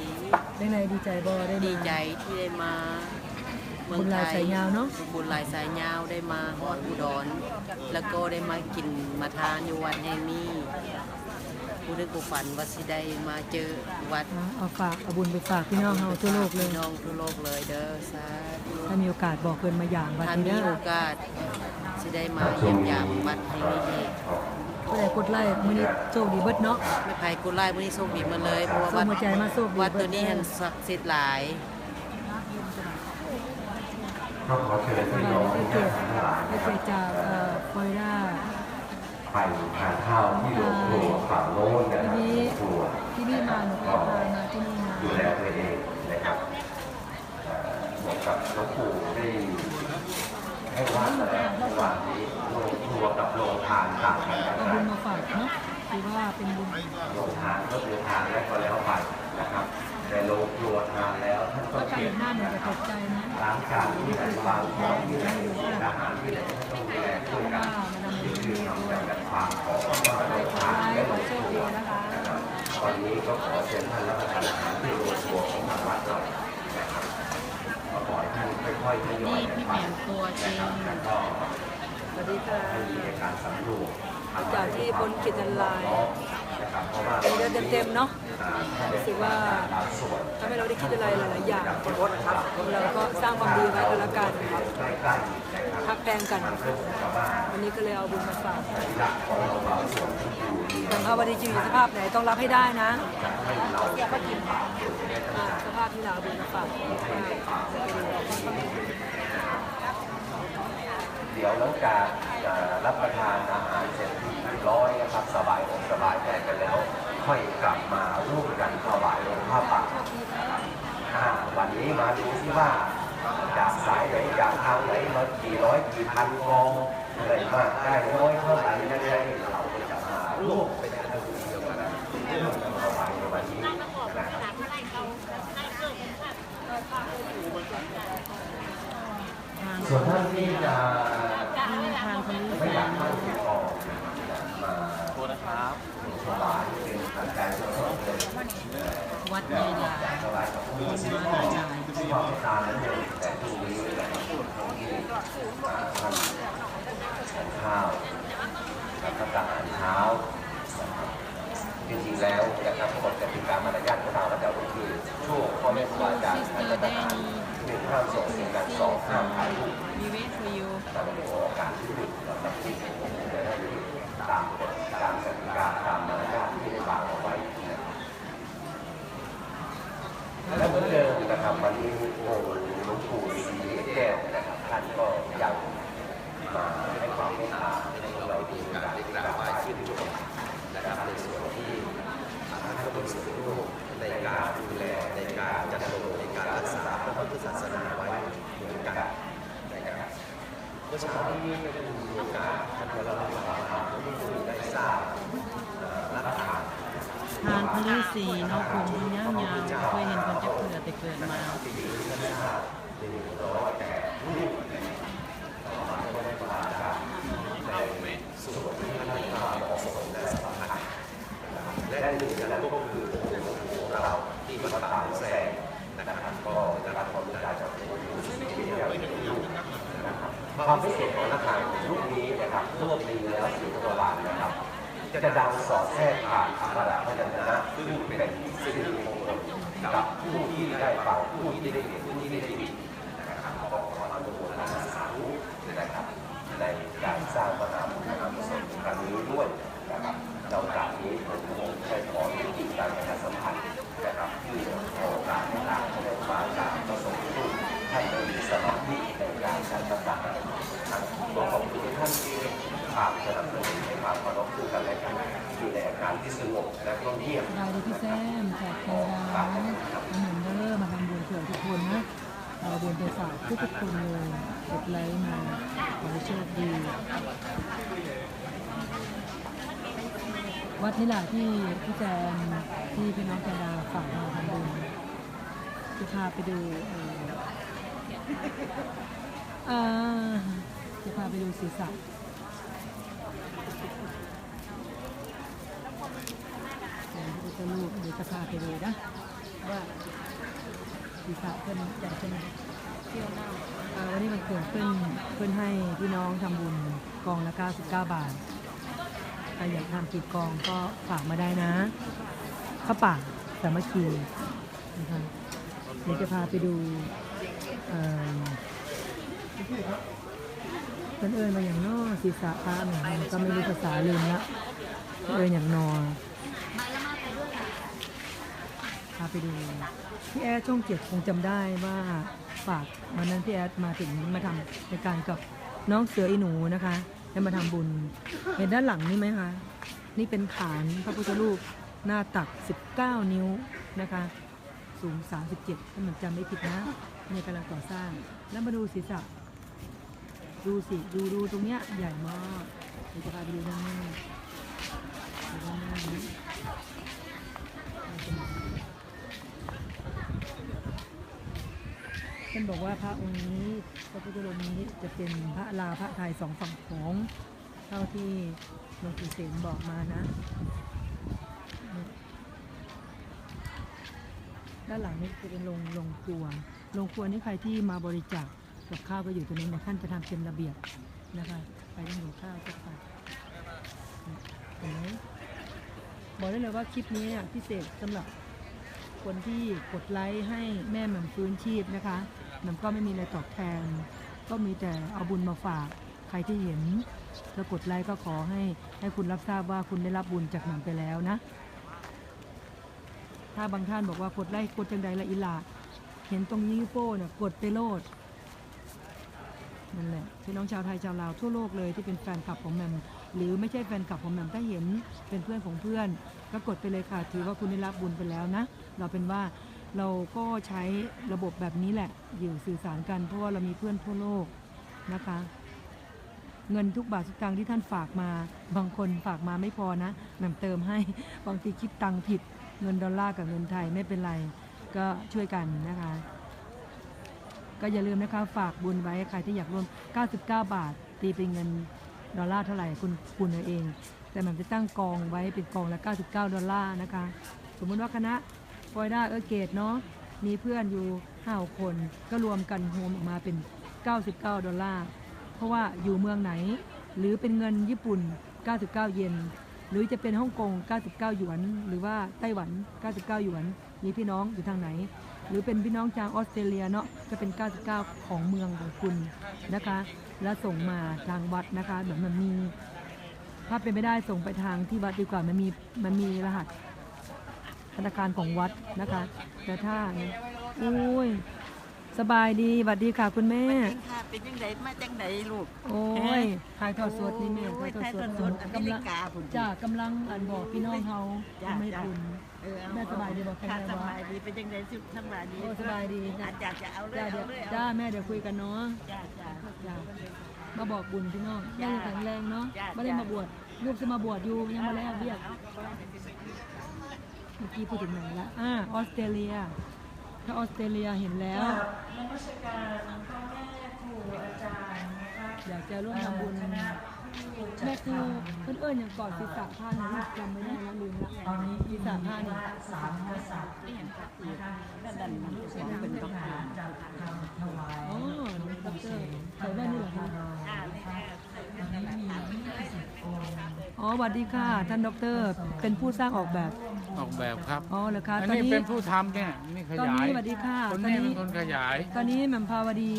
ดีได้ไงดีใจบ่ได้มาดีใจที่ได้มาเมืองบุญไทหลายยสายยาวเนอะบุญหลายสายยาวได้มาฮอดอุดร แล้วก็ได้มากินมาทานอยู่วัดแห่งนี้ผู้นึกผู้ฝันว่าสิได้มาเจอวัดนะเอาฝากเอาบุญไปฝากพี่น้องเฮาทั่วโลกเลยพี่น้องทั่วโลกเลยเด้อสาธุถ้ามีโอกาสบอกเพิ่นมาอย่างบัดถ้านี้มีเด้อโอกาสสิได้มาเยี่ยมยามวัดแห่งนี้อีก ผู้ใดกดไลค์มื้อนี้โชคดีเบิดเนาะ ไม่ไผกุไล่มื้อนี้โชคดีมาเลย เพราะว่าวัดส่งหัวใจมาโชคดี วัดตัวนี้เบิดเห็นศักดิ์สิทธิ์หลาย ก็ขอเชิญสพี่บายน้องได้ทุกเกิดท่านทั้งหลายได้เกิดจากเอ่อฟลอริดา ไปทานข้าวที่โรงครัวฝั่งโน้นนะครับทีนี้ ครัวที่นี่มาหนูก็พามาที่นี่ วันนี้ก็ขอเชิญท่านรับประทานอาหารที่โรงครัวของทางวัดเรานะครับก็ขอให้ท่านค่อยๆทยอยนี่พี่แมวตัวจริงแล้วก็สวัสดีค่ะให้มีการสำรวจจากที่บนขีดอันไลน์นะครับเพราะว่าเดือนเต็มๆเนาะรู้สึกว่าทำให้เราได้คิดอะไรหลายๆอย่างเราก็สร้างความดีไว้ก็แล้วกันละครับทักแพงกัน วันนี้ก็เลยเอาบุญมาฝาก อยู่มีแต่ภาวดีจริงอยู่สภาพไหนต้องรับให้ได้นะอ่าสภาพที่เราเอาบุญมาฝากเดี๋ยวหลังจากอ่อรับประทานอาหารเสร็จค่อยกลับมาร่วมกันถวายหลวงพ่อปักอ่าวันนี้มาดูซิว่า จากสายไหนจากทางไหนมากี่ร้อยกี่พันกองได้มากได้น้อยเท่าไหร่ยังไงเรา รวมเป็นอันเดียวกันร่วมกันถวายในวันนี้ส่วนท่านที่จะทางคนนี้ไม่อยากเข้าถึงออกมาโทษนะครับถวายเป็นปัจจัยส่วนสดเลยวัดใหญ่ลาถวายกับผู้ที่มาพ่อจ่ายที่พ่อตานั้นเองต่พรุ่งนี้นะครับที่ท่านฉันข้าวแล้วก็อาหารเช้านะครับจริงๆแล้วนะครับกฎกติกามารยาทของเราก็จะก็คือช่วงพ่อแม่ครูอาจารย์ท่านจะทหารหนึ่งห้ามส่งเสียงดังสองห้ามถ่ายรูป We wait for you เราไม่ได้ขอโอกาสที่ดีสำหรับที่ตามกฎตามกติกาตามมารยาทที่ได้วางเอาไว้นะครับและเหมือน เดิมนะครันมีโอ้หลวงปู่ศรีแก้วนะครับท่านก็ยังมาให้ความเมตตาให้เราดูการกราบไหว้ชื่นชมนะครับในส่วนที่ท่านก็เป็นส่วนร่วมในการดูแลในการจัดระบบในการรักษาพระพุทธศาสนาไว้เหมือนกันนะครับเมื่อเช้านี้ไม่ได้มีโอกาสท่านก็เล่าให้ฟังว่าผู้ได้ทราบรัฐทาน ทานพฤษีเนาะผมยาวๆเคยเห็นคนจะเกิดแต่เกิดมาที่ท่านทราบหนึ่งร้อยแต่อมาก็ได้มาส่วนที่ท่านให้ความเหมาะสมและสำคัญนะและหนึ่งในนั้นก็คือของเราที่วัดป่าแสงนะครับก็ได้รับความรู้จากหลวงปู่ศรีเกี่ยวกับรูปนความพิเศษของรัฐทานรูปนี้นะครับรวบดีแล้วสีโบาณนะครับ จะดังสอดแทรกผ่านอักขระพยัญชนะซึ่งเป็นสิริมงคลกับผู้ที่ได้ฟังผู้ที่ได้เห็นผู้ที่ได้ยินนะครับก็ขออนุโมทนาสาธุนะครับในการสร้างมหาบุญมหากุศลครั้งนี้ด้วยนะครับเราจากนี้ผมคงใช้ขอยุติการประชาสัมพันธ์นะครับเพื่อขอโอกาสให้ทางคณะกรรมการประสงค์ทุกท่านได้มีสมาธิในการใช้ต่างๆก็ขอบคุณทุกท่ ที่ฝากสนับสนุนให้ความเคารพซึ่งกันและกันอยู่ในอาการที่สงบและก็เงียบสบาดีพี่แซมแขกเทวดาเหมือนเดิมมาทำบุญเผื่อทุกคนนะเราเดินไปฝากทุกๆคนเลยกดไลค์มาขอให้โชคดีวัดนี่แหละที่พี่แจมที่พี่น้องแคนดาฝากมาทำบุญจะพาไปดูเอ่ออ่าจะพาไปดูศีรษะ เดี๋ยวพระพุทธรูปเดี๋ยว จะพาไปดูนะว่าศีรษะเพื่อนใหญ่ขึ้นไหมเที่ยวหน้าวันนี้มันเกิดเพื่อนเพื่อนให้พี่น้องทำบุญกองละ99 บาทใครอยากทำกิจกองก็ฝากมาได้นะข้าป่าสามัคคีนะคะเดี๋ยวจะพาไปดูเอ่อเพื่อนเอิญมาอย่างนอศีรษะพระเนี่ยมันก็ไม่รู้ภาษาลืมละเอิญอย่างนอาไปดู พี่แอดช่องเจ็ดคงจำได้ว่าฝากวันนั้นพี่แอดมาถึงมาทำในการกับน้องเสืออีหนูนะคะได้มาทำบุญ เห็นด้านหลังนี่ไหมคะ นี่เป็นฐานพระพุทธรูปหน้าตัก 19 นิ้วนะคะ สูง 37ถ้ามันจำไม่ผิดนะเนี่ยกำลังก่อสร้าง แล้วมาดูศีรษะ ดูสิ ดูดูตรงเนี้ยใหญ่มากเดี๋ยวจะพาไปดูด้านหน้าดูด้านหน้านี้ ท่านบอกว่าพระองค์นี้พระพุทธรูปนี้จะเป็นพระลาวพระไทยสองฝั่งโขงเท่าที่หลวงปู่เสนบอกมานะ ด้านหลังนี่จะเป็นโรงโรงครัวโรงครัวนี่ใครที่มาบริจาคกับข้าวก็อยู่ตรงนี้นะท่านจะทำเป็นระเบียบนะคะใครที่หิวข้าวจะไปเห็นไหมบอกได้เลยว่าคลิปนี้พิเศษสำหรับคนที่กดไลค์ให้แม่หม่มฟื้นชีพนะคะ ม่มก็ไม่มีอะไรตอบแทน ก็มีแต่เอาบุญมาฝากใครที่เห็นแล้วกดไลค์ก็ขอให้ให้คุณรับทราบว่าคุณได้รับบุญจากหม่มไปแล้วนะ ถ้าบางท่านบอกว่ากดไลค์กดจังใดละอิลาเห็นตรงนี้โป้เนี่ยกดไปโลดนั่นแหละพี่น้องชาวไทยชาวลาวทั่วโลกเลยที่เป็นแฟนคลับของแหม่มหรือไม่ใช่แฟนคลับของแหม่มถ้าเห็นเป็นเพื่อนของเพื่อน ก็กดไปเลยค่ะถือว่าคุณได้รับบุญไปแล้วนะ เราเป็นว่า เราก็ใช้ระบบแบบนี้แหละ อยู่สื่อสารกันเพราะว่าเรามีเพื่อนทั่วโลกนะคะ เงินทุกบาททุกตังที่ท่านฝากมา บางคนฝากมาไม่พอนะแหม่มเติมให้บางทีคิดตังค์ผิด เงินดอลลาร์กับเงินไทยไม่เป็นไร ก็ช่วยกันนะคะ ก็อย่าลืมนะคะฝากบุญไว้ใครที่อยากร่วม 99 บาท ตีเป็นเงินดอลลาร์เท่าไหร่คุณคุณเอาเอง แต่แหมันจะตั้งกองไว้เป็นกองละ 99 ดอลลาร์นะคะ สมมติว่าคณะ ฟอยด้าเออเกตเนาะมีเพื่อนอยู่ห้าคนก็รวมกันโฮมออกมาเป็น 99 ดอลลาร์ เพราะว่าอยู่เมืองไหน หรือเป็นเงินญี่ปุ่น 99 เยนหรือจะเป็นฮ่องกง 99 หยวน หรือว่าไต้หวัน 99 หยวน มีพี่น้องอยู่ทางไหน หรือเป็นพี่น้องจากออสเตรเลียเนาะก็เป็น 99 ของเมืองของคุณนะคะ แล้วส่งมาทางวัดนะคะแบบมันมี ถ้าเป็นไม่ได้ส่งไปทางที่วัดดีกว่ามันมีมันมีรหัส ธนาคารของวัดนะคะแต่ถ้าโอ้ยสบายดีสวัสดีค่ะคุณแม่ค่ะเป็นยังไงมาจังไดลูก โอ้ยถ่ายทอดสดนี่แม่โอ้ยถ่ายทอดสดถ่ายทอดสดอเมริกาพุ่นจ้ากำลังอันบอกพี่น้องเขาจ้ะไม่จ้ะคุณเออเอแม่สบายดีบอกแค่ค่ะไหนสวะบายดีเป็นยังไงสิสบายดีโอ้สบายดีอาจารย์จะเอาเลยจ้าเอาเดี๋ยวเลยจ้าเอาแม่เดี๋ยวคุยกันเนาะจ้าจ้าจ้ามาบอกบุญพี่น้องแม่จ้ะแข็งแรงเนาะจ้ะไม่ได้มาบวชลูกจะมาบวชอยู่ยังมาแล้วเรียกเมื่อกี้พูดถึงไหนละอ่าออสเตรเลีย ถ้าออสเตรเลียเห็นแล้วอยากจะร่วมทำบุญแม่ครูเพื่อนเอิญอย่างก่อนศีรษะผ้าเนี่ยลูกจำไม่ได้แล้วลืมละตอนนี้ศีรษะผ้าเนี่ยนั่นดันมันเป็นเป็นต้องการอ๋อด็อกเตอร์ใส่แว่นนี่เหรอคะจ้าเลยค่ะอ๋อสวัสดีค่ะ ท่านด็อกเตอร์เป็นผู้สร้างออกแบบ ออกแบบครับ อ๋อเหรอคะอันตอนนี้นี้ เป็นผู้ทำเนี่ยนี่ขตอนยานี้ยสวัสดีค่ะคนตอนนี้นี้ เป็นคนขยาย ตอนนี้แหม่มภาวดี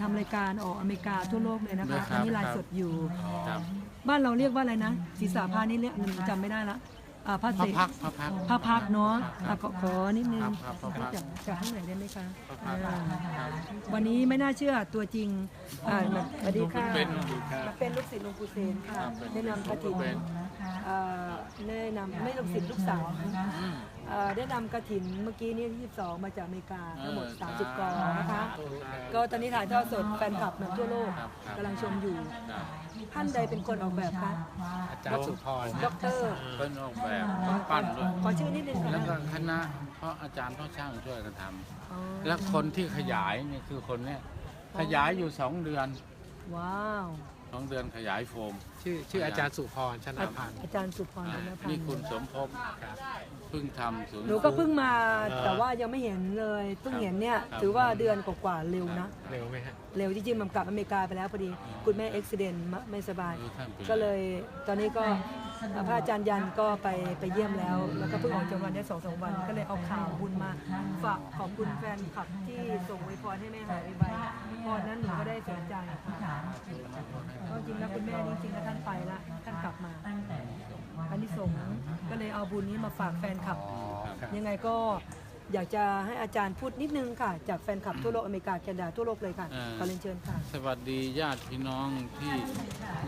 ทำรายการออกอเมริกาทั่วโลกเลยนะคะคตรัอบนนี้ไลฟ์สดอยู่ ครับ บ้านเราเรียกว่าอะไรนะศีรษะผ้านี่เรียกจำไม่ได้ละ อ่าผ้าพเสระกพักพระพักผ้าพักเนาะอะขอขอนิดนึงครับครับผ้าพักจากจากข้างไหนได้ไหมคะพระพักอ่าครับวันนี้ไม่น่าเชื่อตัวจริงอ่าสวัสดีค่ะเป็นมาเป็นลูกศิษย์หลวงปู่เสนค่ะได้นำกระถินเป็นเอ่อได้นำไม่ลูกศิษย์ลูกสาว เอ่อได้นำกระถินเมื่อกี้นี้ที่22 มาจากอเมริกาทั้งหมด 30 กองนะคะ ก็ตอนนี้ถ่ายทอดสดแฟนคลับทั่วโลกครับครับ กำลังชมอยู่ ครับท่านใดเป็นคนออกแบบคะอาจารย์สุพรด็อกเตอร์เป็นออกแบบปั้นด้วยขอชื่อนิดนึงค่ะแล้วก็คณะเพราะอาจารย์พ่อช่างช่วยกันทอ๋อำแล้วคนที่ขยายนี่คือคนเนี้ยขยายอยู่สองเดือน ว้าว สองเดือนขยายโฟม ชื่อชื่ออาจารย์สุพรชนะอาพันธ์ อาจารย์สุพรอ่าธนพันนี่ธ์คุณสมภพเพิ่งทำศูนย์หนูก็เพิ่งมาแต่ว่ายังไม่เห็นเลยเพิ่งเห็นเนี่ยครับถือว่าเดือนกว่าๆเร็วนะ เร็วไหมฮะ เร็วจริงๆมันกลับอเมริกาไปแล้วพอดี คุณแม่เอ็กซิเดนไม่สบายเออท่านเป็นก็เลยตอนนี้ก็ พระอาจารย์ยันก็ไปไปเยี่ยมแล้ว แล้วก็เพิ่งออกจากวันได้สองสามวัน ก็เลยเอาข่าวบุญมาฝากขอบคุณแฟนคลับที่ส่งอวยพรให้แม่หายไวๆพรนั้นหนูก็ได้สนใจค่ะก็จริงแล้วคุณแม่จริงๆแล้วท่านไปละท่านกลับมาอันนี้ส่งส์ก็เลยเอาบุญนี้มาฝากแฟนคลับ ยังไงก็อยากจะให้อาจารย์พูดนิดนึงค่ะ จากแฟนคลับทั่วโลกอเมริกาแคนาดาทั่วโลกเลยค่ะอ่าขอเรียนเชิญค่ะ สวัสดีญาติพี่น้องที่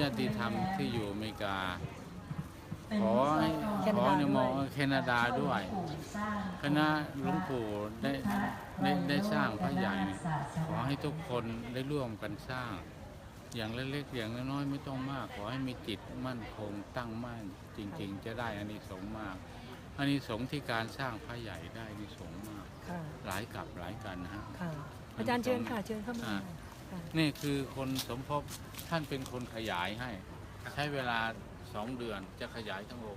ญาติธรรมที่อยู่อเมริกา ขอให้แคขนาอดาในมองด้วยแคนาดาด้วยคณะหลวงปู่ได้ได้ได้สร้างพระใหญ่เนี่ยขอให้ทุกคนได้ร่วมกันสร้าง อย่างเล็กๆอย่างน้อยๆไม่ต้องมาก ขอให้มีจิตมั่นคงตั้งมั่นจริง ๆ จะได้อานิสงส์มากอานิสงส์ที่การสร้างพระใหญ่ได้อานิสงส์มากค่ะหลายกับหลายกันนะฮะค่ะอาจารย์เชิญค่ะเชิญเข้ามาอ่าค่ะนี่คือคนสมภพท่านเป็นคนขยายให้ ใช้เวลา สองเดือนจะขยายทั้งอง